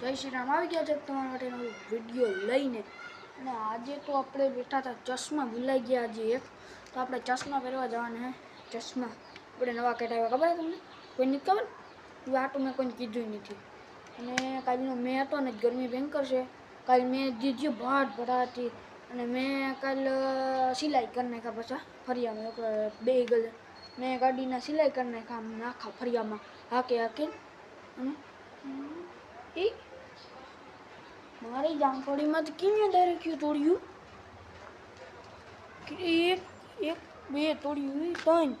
જય શ્રી રામ. આવી ગયા છે તમારા માટે નવો વીડિયો લઈને. અને આજે તો આપણે બેઠા હતા ચશ્મા ભૂલાઈ ગયા આજે એક. તો આપણે ચશ્મા પહેરવા જવાના હે. ચશ્મા. આપણે નવા કઢાવ્યા. ખબર તમને? કોઈ નથી ખબર? આટું મેં કોઈને કીધું નથી. અને કાલનો મેં હતો ને, ગરમી ભયંકર છે. કાલ મેં દીધી ભાટ ભરાતી અને મેં કાલ સિલાઈ કરી નાખ્યા પાછા ફરિયામાં. બે ગલ. મેં ગાડીના સિલાઈ કરી નાખ્યા આખા ફરિયામાં હાકે હાકે. અને એ મારી જામફળીમાં તો કેમ ડાયરેક્ટ તોડ્યું? એક એક, બે તોડ્યું ત્રણ.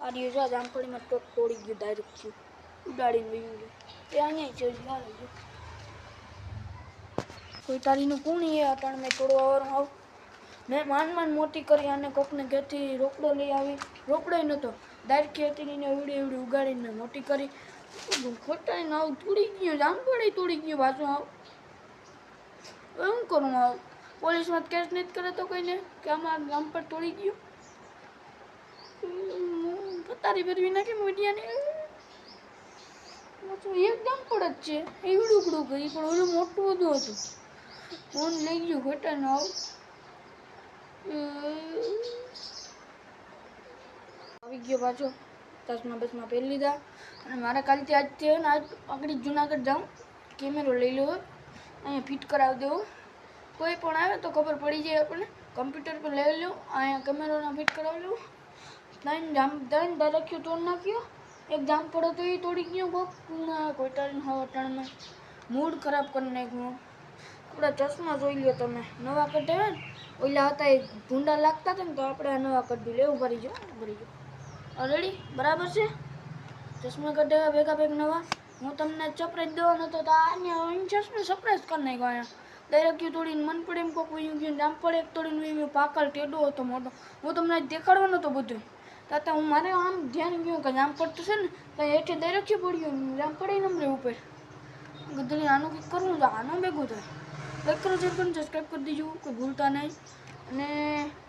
આ દિવસ જામફળીમાં તો તોડી ગયું ડાયરેક્ટ ઉડાડીને વહી ગયું. એ અહીંયા છે મારે કોઈ તારીનું કોણ એ અટાણ મેં તોડવા વાળું? આવ. મેં માંડ માંડ મોટી કરી અને કોકને ઘેરથી રોકડો લઈ આવી. રોકડો નહોતો ડાયરેક્ટ ખેતીને એવડી એવડી ઉગાડીને મોટી કરી. ખોટાઈને આવું તોડી ગયું, જામફળી તોડી ગયું પાછું આવ. શું કરું આવ પોલીસમાં કેસ નહીં કરે તો કોઈને કે આમાં ગામ પર તોડી ગયું. પતારી ભરવી નાખી મીડિયાને. ને એક ગામ જ છે. એવડું ઉકડું કરી પણ ઓલું મોટું બધું હતું. ફોન લઈ ગયું ખોટા ને આવી ગયો પાછો. ચશ્મા બસમાં પહેરી લીધા. અને મારા કાલથી આજથી છે ને આજ આગળ જુનાગઢ જાઉં. કેમેરો લઈ લો અહીંયા ફિટ કરાવી દેવું. કોઈ પણ આવે તો ખબર પડી જાય આપણને. કમ્પ્યુટર પર લઈ લઉં અહીંયા કેમેરાના ફિટ કરાવી લઉં ત્રણ જામ, ત્રણ ડાયરેક્ટ તોડ નાખ્યો. એક જામ પડો તો એ તોડી ગયો કોક પૂર્ણ કોઈ ટાઈમ હવા ટાણમાં મૂડ ખરાબ કરી નાખ્યો. આપણા ચશ્મા જોઈ લ્યો તમે. નવા કઢાવ્યા ને, ઓલા હતા એ ભૂંડા લાગતા હતા ને, તો આપણે આ નવા કઢી લેવું ભરી જાઓ ભરી જાઓ. રેડી બરાબર છે? ચશ્મા કઢાવ્યા ભેગા ભેગ નવા. હું તમને સરપ્રાઈઝ દેવાનો હતો તો અહીં ચશ્મા સરપ્રાઈઝ કરી નાખ્યો અહીંયા. દરેક યુ તોડીને મન પડે એમ કોક વયું ગયું આમ પડે એક તોડીને એમ પાકલ ટેડો હતો મોટો. હું તમને દેખાડવાનો હતો બધું. તાતા હું મારે આમ ધ્યાન ગયું કે આમ પડતું છે ને, તો હેઠે દરેક્યું પડ્યું આમ પડે નંબરે ઉપર. ગધડી આનું કંઈક કરવું તો આનું ભેગું થાય. લાઈક કરો શેર કરો સબસ્ક્રાઈબ કરી દીજો, કોઈ ભૂલતા નહીં. અને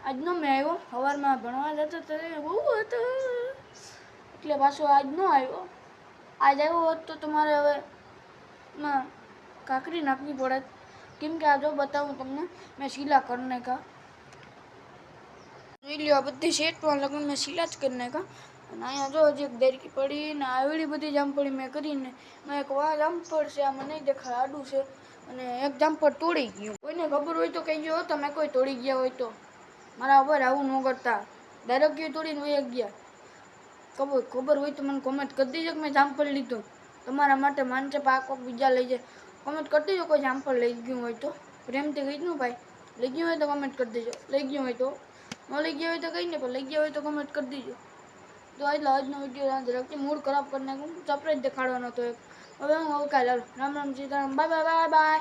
આજનો મેં આવ્યો. સવારમાં ભણવા જતો ત્યારે બહુ હતો. એટલે પાછો આજ ન આવ્યો. આજ આવ્યો હોત તો તમારે હવે માં કાકરી નાખવી પડે. કેમ કે આ જો બતાવું તમને, મેં શીલા કરી નાખ્યા. જોઈ લ્યો, આ બધી શેટમાં લગ્ન મેં શીલા જ કરી નાખ્યા. અને અહીંયા જો હજી એક દેરકી પડી ને આવડી બધી જામફળી મેં કરીને, મેં એક વાર જામફળ છે આ નહીં દેખાય, આડું છે. અને એક જામફળ તોડી ગયું. કોઈને ખબર હોય તો કહેજો હો તમે કોઈ તોડી ગયા હોય તો. મારા ઉપર આવું ન કરતા. ડાયરેક્ટ તોડીને વહી ગયા. ખબર ખબર હોય તો મને કોમેન્ટ કરી દેજો કે મેં જામફળ લીધું. તમારા માટે માનશે પાક બીજા લઈ જાય. કોમેન્ટ કરી દેજો કોઈ જામફળ લઈ ગયું હોય તો. પ્રેમથી કહીનું ભાઈ. લઈ ગયું હોય તો કોમેન્ટ કરી દેજો. લઈ ગયું હોય તો. ન લઈ ગયા હોય તો કંઈ નહીં, પણ લઈ ગયા હોય તો કમેન્ટ કરી દેજો. તો એટલે આજનો વીડિયો રાખજો. મૂડ ખરાબ કરી નાખું. સરપ્રાઈઝ દેખાડવાનો હતો એક. હવે હું હવે કાલે Ram Ram Sitaram. Bye bye bye bye.